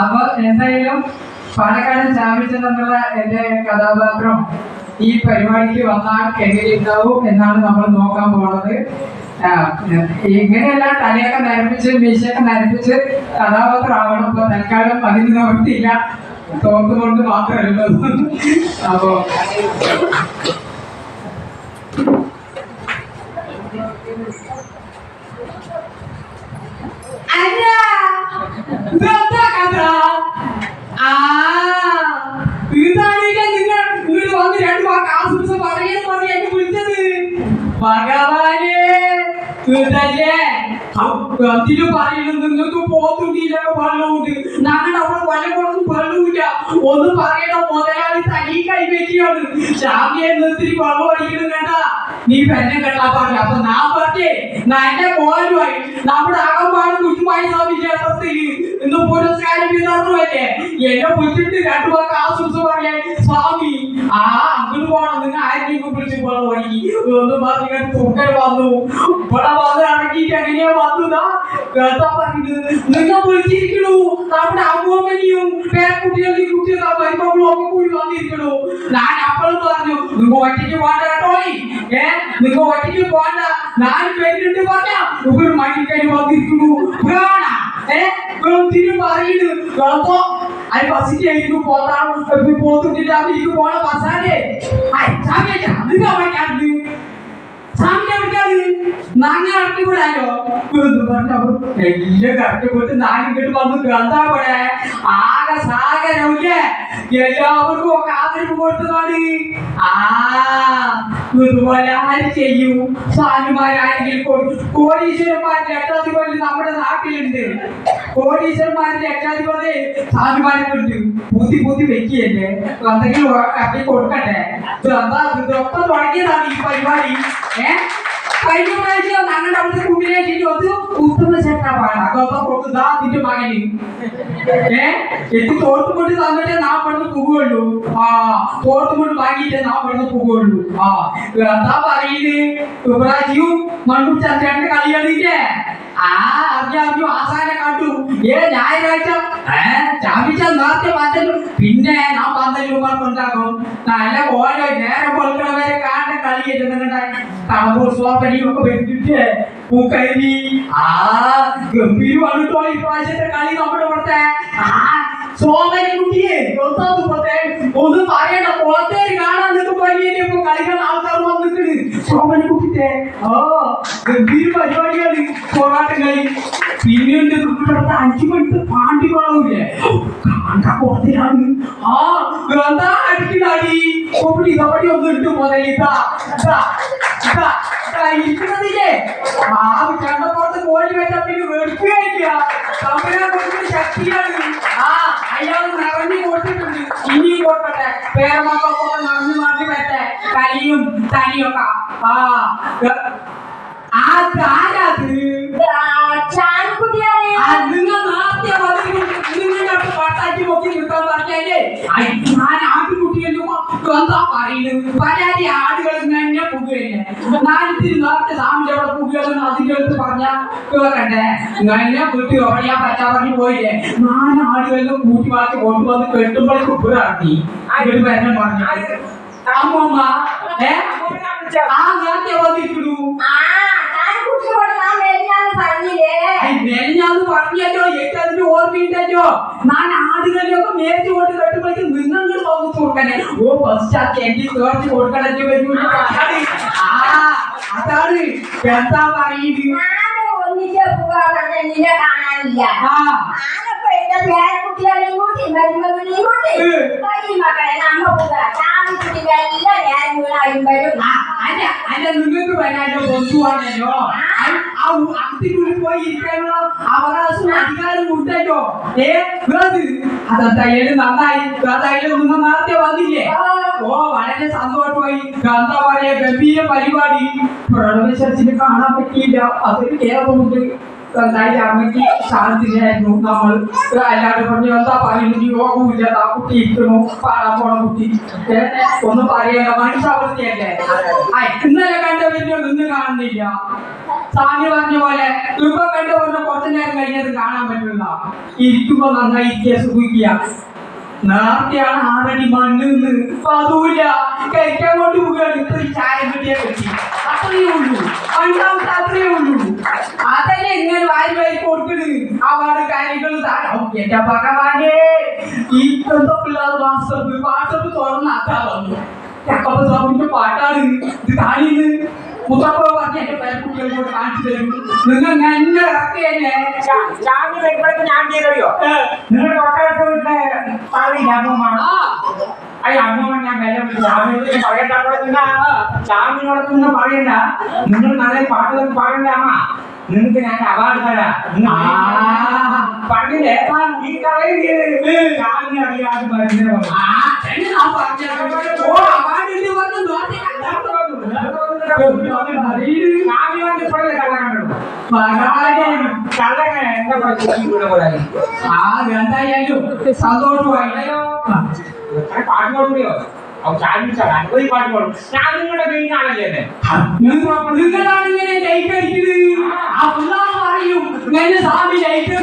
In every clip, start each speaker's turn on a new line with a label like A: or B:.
A: അപ്പൊ എന്തായാലും പാലക്കാട് ചാമ്പ്യൻ എന്നുള്ള എന്റെ കഥാപാത്രം ഈ പരിപാടിക്ക് വന്നാൽ എങ്ങനെയുണ്ടാവും എന്നാണ് നമ്മൾ നോക്കാൻ പോണത്. ഇങ്ങനെയല്ല തലയൊക്കെ നരപ്പിച്ച് മീശയൊക്കെ നരപ്പിച്ച് കഥാപാത്രം ആവണം അപ്പൊ തൽക്കാലം അതിന് നിവർത്തിയില്ല. തോർത്തുകൊണ്ട് മാത്രമല്ല അപ്പോ അല്ല ഇതെന്താ കഥ. ആ ഇതാണെങ്കിൽ നിങ്ങൾ ഇങ്ങോട്ട് വന്ന് രണ്ട് വാക്ക് ആശംസ പറയുന്നു പറഞ്ഞ് എന്നെ വിളിച്ചത്. ഭഗവാനെ ഇതല്ലേ? അതിന് പറയുന്നത് നിങ്ങൾക്ക് പോത്തുണ്ടില്ല വെള്ളമുണ്ട്. ഞങ്ങളുടെ അവിടെ വല്ലകൊന്നും വെള്ളമില്ല. ഒന്ന് പറയണം മുതലാളി തനി കൈവയ്ക്കുകയാണ് ചാമിയെ നിർത്തി വെള്ളം അടിക്കണം കേട്ട. നീ പെണ്ണെ കേട്ടാ പറഞ്ഞു അപ്പൊ പറഞ്ഞേ ഞാൻ എന്റെ മോനുമായി നമ്മുടെ അകമ്പാട് കുറ്റുമായി സ്വാമി ക്ഷേത്രത്തിൽ ഇന്ന് പുരസ്കാരം വിതരണമല്ലേ എന്നെ വിളിച്ചിട്ട് രണ്ടു വാക്ക് ആശംസ പറയാൻ. സ്വാമി ആ അങ്ങോട്ട് പോണം. നിങ്ങൾ ആരെങ്കിലും വിളിച്ചു പോകണം വഴി. ഒന്ന് പറഞ്ഞു തുക്കൽ വന്നു. ഇവിടെ വന്ന് ഇറങ്ങിയിട്ട് എങ്ങനെയാ വന്നതാ. കേട്ടാ പറയുന്നത് നിങ്ങൾ വിളിച്ചിരിക്കണു. നമ്മുടെ അമ്മൂമ്മനെയും പേരക്കുട്ടികളെയും കുട്ടികളും മരുമകളും ഒക്കെ കൂടി വന്നിരിക്കണു. ഞാൻ അപ്പോഴും പറഞ്ഞു നിങ്ങൾ ഒറ്റയ്ക്ക് പോകണ്ട കേട്ടോ ഏ? നിങ്ങൾ ഒറ്റയ്ക്ക് പോകണ്ട ഞാൻ പേരുണ്ട് പറഞ്ഞ ഒരു മണിക്കരി വന്നിരിക്കണു. വേണ ഏ? തിരു പറയുന്നു കേട്ടോ അത് ബസ്സിന്റെ ആയിരിക്കും പോത്താണ് പോത്തിട്ടില്ല എനിക്ക് പോണ ബസ്സാലേ അയച്ചാ അത് അവിടെ എല്ലാവർക്കും ഒക്കെ ആദരവ് കൊടുത്തതാണ് ഇതുപോലെ ആര് ചെയ്യും? സാനുമാരാരെങ്കിലും കൊടുക്കും കോടീശ്വരന്മാരുടെ ലക്ഷാധിപതി നമ്മുടെ നാട്ടിലുണ്ട്. കോടീശ്വരന്മാരുടെ ലക്ഷാധിപതി സാനുമാരെ കൊണ്ട് പൂത്തി പൂത്തി വെക്കുകയല്ലേ എന്തെങ്കിലും അപ്പി കൊടുക്കട്ടെ. എന്താ ഇതൊക്കെ തുടങ്ങിയതാണ് ഈ പരിപാടി. ഏ കഴിഞ്ഞ പ്രാവശ്യം ഞങ്ങളുടെ അവിടുത്തെ കുട്ടിനെ വന്ന് ഉത്തമ ചേട്ടാ പാടാ അതൊക്കെ കൊടുത്തതാ അതിന്റെ മകന്. ഏ? എത്തി തോട്ടുകൊണ്ട് തന്നിട്ടേ നാ പെടുന്ന് പോകുള്ളൂ ആ തോട്ടുകൊണ്ട് വാങ്ങിയിട്ടേ നാ പെടുന്ന് പോകുള്ളൂ ആ എന്താ പറയുന്നത് ഇബ്രാഹിയും മണ്ണൂർ ചന്ദ്രന്റെ കളികളില്ലേ ആ അറിഞ്ഞു അറിഞ്ഞു ആസാനെ കണ്ടു. ഏ ഞായറാഴ്ച ഏ ചാമിച്ച നേരത്തെ പന്തലും പിന്നെ ഞാൻ പന്തലും ഉണ്ടാക്കും നല്ല ഓരോ നേരം കൊടുക്കണവരെ കാണുന്ന കളി എഴുതുന്നുണ്ടായി കളമ്പൂർ സോപ്പനിയും ഒക്കെ വെച്ചിട്ട് പൂക്കരി ആ ഗംഭീര വന്നിട്ടോ ഈ പ്രാവശ്യത്തെ കളി നമ്മുടെ ഇവിടുത്തെ. സോമനെ കുട്ടിയെ ഒന്ന് പറയണ്ട പോത്തേര് കാണാൻ നിൽക്കുമ്പോ ഇപ്പൊ കളിക്കാൻ ആൾക്കാർ വന്നിട്ടുണ്ട് സോമനെ കുട്ടിത്തെ ഓ ഗംഭീര പരിപാടിയാണ് പോരാട്ടം കളി. പിന്നെയുണ്ട് ഇവിടുത്തെ അഞ്ചു മണിക്ക് പാണ്ടി കുളമില്ലേ കാണ്ട ആ എന്താ അടിക്കണടി കൊപ്പിടി കബഡി ഒന്നും ഇട്ട് ഇതാ ഇരിക്കുന്നതില്ലേ? ആ കണ്ടപ്പുറത്ത് കോഴി വെച്ചാ പിന്നെ വെറുക്കുകയില്ല തമിഴെ കൊടുക്കുന്ന ശക്തിയാണ്. ആ അയാൾ നിറഞ്ഞു കൊടുത്തിട്ടുണ്ട് ഇനിയും കൊടുക്കട്ടെ പേരമക്കളൊക്കെ നിറഞ്ഞു നിറഞ്ഞു വരട്ടെ. കലിയും തനിയൊക്കെ ആ ആ ആ പരാതി ആടുകൾ തന്നെ പുകയില്ലേ? നാലത്തിന് നേരത്തെ സാമിന്റെ പുകയെന്ന് അതിന്റെ അടുത്ത് പറഞ്ഞ കേൾക്കണ്ടേ എന്നെ വീട്ടിൽ ഓടിയാ പറ്റാ പറഞ്ഞു പോയില്ലേ? നാല് ആടുകളിലും കൂട്ടി വളർത്തി കൊണ്ടുവന്ന് കെട്ടുമ്പോഴേക്ക് ഉപ്പിറക്കി അതിൽ വരണം പറഞ്ഞു. അമ്മമ്മ ഏ ആ നേരത്തെ വന്നിട്ടുള്ളൂ
B: ആ ചാൻകുട്ടിയോട് ഞാൻ വരുന്നാന്ന് പറഞ്ഞില്ലേ
A: മെലിഞ്ഞാന്ന് പറഞ്ഞല്ലോ എനിക്ക് അതിന്റെ ഓർമ്മയില്ലല്ലോ ഞാൻ ആടുകളിലൊക്കെ മേടിച്ചു കൊണ്ട് കെട്ടുമ്പോഴേക്ക് നിങ്ങൾ തോന്നിച്ചു കൊടുക്കണേ ഓ ഫസ്റ്റ് ആ ചെണ്ടി ചേർത്ത് കൊടുക്കണേ ആ അതാണ് എന്താ പറയുന്നത്
B: ഒന്നിച്ച് പോകാൻ നിന്നെ കാണാനില്ല. ഞാനപ്പോ എന്റെ പേരക്കുട്ടികളെയും കൂട്ടി മരുമകളെയും കൂട്ടി. വലിയ മക്കളെ നമ്മ പോകാം ചാൻകുട്ടിക്ക് എല്ലാം നേരം വീണായും വരും
A: അല്ല അല്ല നിങ്ങൾക്ക് വരാനോ ഉ- അകത്തിനുള്ളിൽ പോയി ഇരിക്കാനുള്ള അവകാശവും അധികാരം ഉണ്ടല്ലോ. ഏ അത് അതെന്തായാലും നന്നായി. അതായാലും നിങ്ങൾ നേരത്തെ വന്നില്ലേ? ഓ വളരെ സന്തോഷമായി. എന്താ പറയാ ഗംഭീര പരിപാടി. പ്രളവശത്തിന് കാണാൻ പറ്റിയില്ല. അതൊരു കേരളമുണ്ട് നന്നായി അമ്മയ്ക്ക് ശാന്തിയായിരുന്നു. കുട്ടി ഇന്നലെ നിന്ന് കാണുന്നില്ല. സാമി പറഞ്ഞ പോലെ ഇപ്പൊ കണ്ടവരുടെ കുറച്ചു നേരം കഴിഞ്ഞത് കാണാൻ പറ്റില്ല ഇരിക്കുമ്പോ നന്നായി ഇരിക്കുക സുഖിക്കുക. നേരത്തെയാണ് ആറടി മണ്ണ് അതുമില്ല കഴിക്കാൻ കൊണ്ട് പോവുകയാണ്. ഇപ്പൊ ചായ കിട്ടിയ പറ്റി. അത്രയേ ഉള്ളൂ. രണ്ടാമത്തെ അത്രയേ ഉള്ളൂ. അതല്ലേ ഇങ്ങനെ വാരി വാരി കൊടുക്കണ് അവാർഡ് കാര്യങ്ങൾ എന്റെ ഭഗവാനേ. എന്താ പിള്ളേർ വാട്സപ്പ്? വാട്സപ്പ് തുറന്നാക്കാ വന്നു ചക്കപ്പ സ്വാമിന്റെ പാട്ടാണ്. ഇത് കാണിന്ന് മുത്തപ്പ പറഞ്ഞ എന്റെ പേരക്കുട്ടികളോട് കാണിച്ചു തരും നിങ്ങൾ എന്നെ ഇറക്കിയല്ലേ
C: ചാമി വരുമ്പോഴേക്ക് ഞാൻ ചെയ്തറിയോ നിങ്ങളുടെ തൊട്ടടുത്ത വീട്ടിലെ പാവില്ല അമ്മമാണ് അയ്യ അമ്മ ഞാൻ വിളിച്ചു ചാമിയോട് പറയണ്ട ഒന്നും പറയണ്ട നിങ്ങൾ നല്ല പാട്ടുകൾ പാടണ്ട അമ്മ ನಿಮ್ಗೆ ನಾನು ಅವಾರ್ಡ್ ಬೇಡ
A: ಪಂಡಿಲೆ
C: ಈ ಕಡೆ ಕಾಲಿ ಅಡಿಯಾಗಿ ಬಂದಿರೋ సంతోషం పాట
A: ആ.
C: പാട്ട് പാടും. ഞാൻ നിങ്ങളുടെ മെയിൻ ആണല്ലേ
A: നിങ്ങളാണ് ഇങ്ങനെ ലൈറ്റ് അടിക്കുന്നത് പറയും ഇങ്ങനെ സ്വാമി ലൈറ്റ്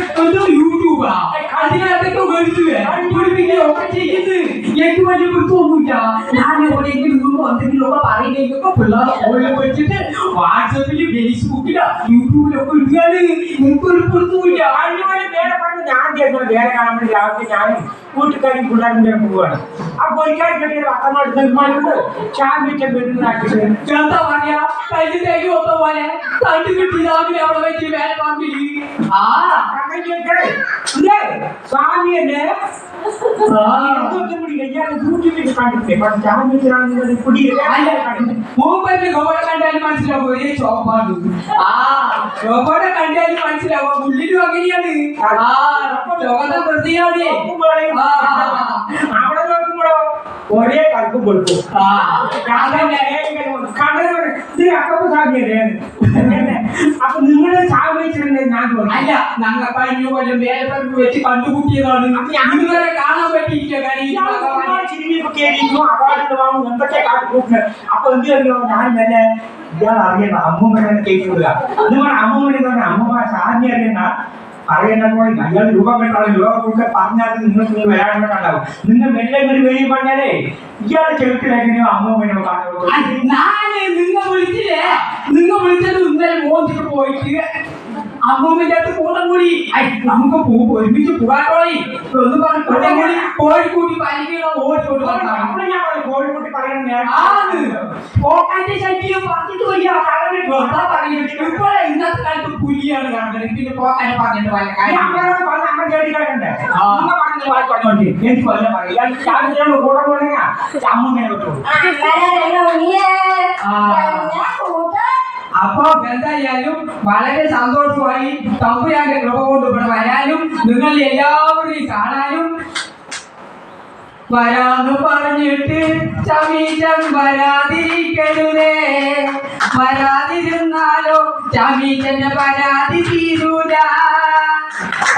A: യൂട്യൂബാ അതിനകത്തൊക്കെ വെറുതെ പിടിപ്പിക്കുകയോ ഒക്കെ ചെയ്യുന്നത്. എനിക്ക് വലിയ വൃത്തമൊന്നുമില്ല ഞാൻ എവിടെയെങ്കിലും നിന്നും എന്തെങ്കിലും ഒക്കെ പറയുന്നതൊക്കെ പിള്ളേർ ഫോണിൽ വെച്ചിട്ട് വാട്സപ്പിൽ ഫേസ്ബുക്കിലോ യൂട്യൂബിലൊക്കെ ഇടുകയാണ്. എനിക്കൊരു വൃത്തമില്ല
C: അതുപോലെ വേറെ പറഞ്ഞ് ഞാൻ ചെയ്യുന്നത് വേറെ കാണാൻ വേണ്ടി രാവിലെ ഞാനും കൂട്ടുകാരും പിള്ളേരും പോവുകയാണ് ആ പൊരിക്കാൻ കിട്ടിയ പത്തനോട്ട് നിർമ്മാണിക്കോ ചാമ്പിച്ച പെരുന്നാക്കിട്ട്
A: എന്താ പറയാ? കഴിഞ്ഞ തേക്ക് ഒത്ത പോലെ. തട്ടി കിട്ടി രാവിലെ അവിടെ വെച്ച് വേറെ പാമ്പിൽ ആ
C: സ്വാമിയല്ലേ
A: മൂപ്പന്റെ ഗോവ കണ്ടാലും മനസ്സിലാവും ഒരേ ചോപ്പാണ്. ആ ചോപ്പോടെ കണ്ടാലും മനസ്സിലാവോ ഉള്ളിലും അങ്ങനെയാണ്. ആ ലോകത്തെ വൃത്തിയാണ്.
C: അവിടെ നോക്കുമ്പോഴോ? ഒരേ കൽപ്പ് കൊടുക്കും.
A: ആ
C: അപ്പൊ നിങ്ങൾ സാധിച്ചിട്ടുണ്ടെങ്കിൽ ഞാൻ
A: അല്ല ഞങ്ങൾ കഴിഞ്ഞ കൊല്ലം വേലപ്പറമ്പ് വെച്ച് കണ്ടുമുട്ടിയതാണ് ഇതുവരെ കാണാൻ പറ്റിയില്ല കാര്യം.
C: അപ്പൊ എന്ത് ചെയ്യോ ഞാൻ തന്നെ ഇയാൾ അറിയണ്ട അമ്മൂമ്മനെ കേൾക്കുക അതുകൊണ്ട് അമ്മൂമ്മനെ പറഞ്ഞ അമ്മൂമ്മ സാധ്യ അറിയണ്ട പറയേണ്ട പോലെ അയാൾ രൂപ കെട്ടാലും രൂപ കൊടുക്ക പറഞ്ഞാൽ നിങ്ങൾക്ക് നിങ്ങൾ വരാനുണ്ടാവും നിങ്ങൾ മെല്ലെ ഇങ്ങോട്ട് വഴി പറഞ്ഞാലേ ഇയാളെ ചെവിട്ടിലെങ്ങനെയോ അമ്മൂമ്മനെയോ കാണുള്ളൂ
A: നിങ്ങൾ വിളിച്ചില്ലേ? നിങ്ങൾ വിളിച്ചത് ഇന്നലെ മോദിച്ചിട്ട് പോയിട്ട്. അമ്മൂമ്മന്റെ അടുത്ത് കൂട്ടം കൂടി. ഐ നമുക്ക് പോ ഒരുമിച്ച് പോകാട്ടോളി ഒന്ന് പറഞ്ഞു കൂട്ടം കൂടി കോഴിക്കൂട്ടി പലിക്കണം
C: പറഞ്ഞു, കോഴിക്കോട്ട്
A: പോക്കാന്റെ ശല്യം പറഞ്ഞിട്ട് വയ്യ ഇപ്പോഴേ ഇന്നത്തെ കാലത്ത് പുലിയാണ് കാണുന്നത്. പിന്നെ പോക്കാനെ പറഞ്ഞിട്ട് വല്ല
C: എനിക്ക് കൊല്ല പറയാം. ഇയാൾ ചാടിച്ചാൽ കൂടെ പോണെങ്കിൽ അമ്മൂമ്മനെ പറ്റുള്ളൂ
A: അപ്പൊ എന്തായാലും വളരെ സന്തോഷമായി തമ്പുരാന്റെ കൃപ കൊണ്ട് ഇവിടെ വരാനും നിങ്ങൾ എല്ലാവരെയും കാണാനും വരാന്ന് പറഞ്ഞിട്ട് ചമീചം വരാതിരിക്കരുതേ. വരാതിരുന്നാലോ ചമീചന്റെ പരാതി തീരൂല.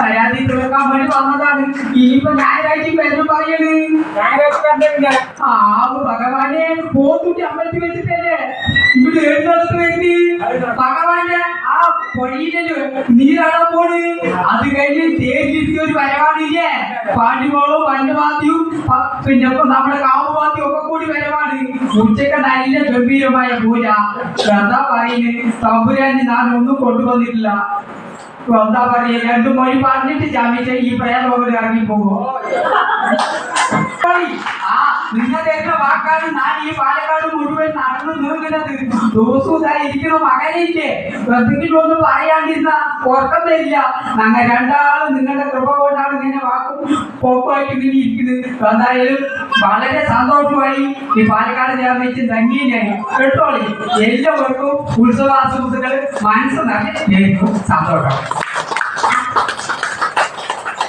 A: പരാതി തീർക്കാൻ വേണ്ടി വന്നതാണ്. ഇനിയിപ്പോ ഞായറാഴ്ച പേര് പറയണ്.
C: ഞായറാഴ്ച
A: ആ ഭഗവാനെ പോത്തുട്ടി അമ്പലത്തിൽ വെച്ചിട്ടല്ലേ ഇവിടെ എഴുന്നള്ളത്ത് വേണ്ടി ഭഗവാന്റെ ആ പൊഴിയിലല്ലോ നീരാടാൻ പോണ്. അത് കഴിഞ്ഞ് തേജിട്ട് ഒരു വരവാണില്ലേ പാണ്ടിമോളും പഞ്ചവാദ്യവും പ- പിന്നെ നമ്മുടെ കാവുവാദ്യവും ഒക്കെ കൂടി വരവാണ് ഉച്ചയ്ക്ക് നല്ല ഗംഭീരമായ പൂജ. എന്താ പറയുന്നത് തമ്പുരാന് ഞാൻ ഒന്നും കൊണ്ടുവന്നിട്ടില്ല. എന്താ പറയുക രണ്ടു മൊഴി പറഞ്ഞിട്ട് ജാമ്യച്ച ഈ പ്രയാസം ഇറങ്ങി പോകുമോ നിങ്ങൾ തരുന്ന വാക്കാണ് ഞാൻ ഈ പാലക്കാട് മുഴുവൻ നടന്നു നീങ്ങുന്നത് ഇരിക്കുന്ന. മകനില്ലേ എന്തെങ്കിലും ഒന്നും പറയാണ്ടിരുന്ന ഉറക്കം തരില്ല ഞങ്ങൾ രണ്ടാളും നിങ്ങളുടെ കൃപ കൊണ്ടാണ് ഇങ്ങനെ വാക്കും പോക്കുമായിട്ട് ഇങ്ങനെ ഇരിക്കുന്നത് എന്തായാലും വളരെ സന്തോഷമായി ഈ പാലക്കാട് ഞാൻ വെച്ച് തങ്ങിയില്ലായി കേട്ടോളി. എല്ലാവർക്കും ഉത്സവാശംസകൾ മനസ്സ് നിറഞ്ഞ. സന്തോഷം.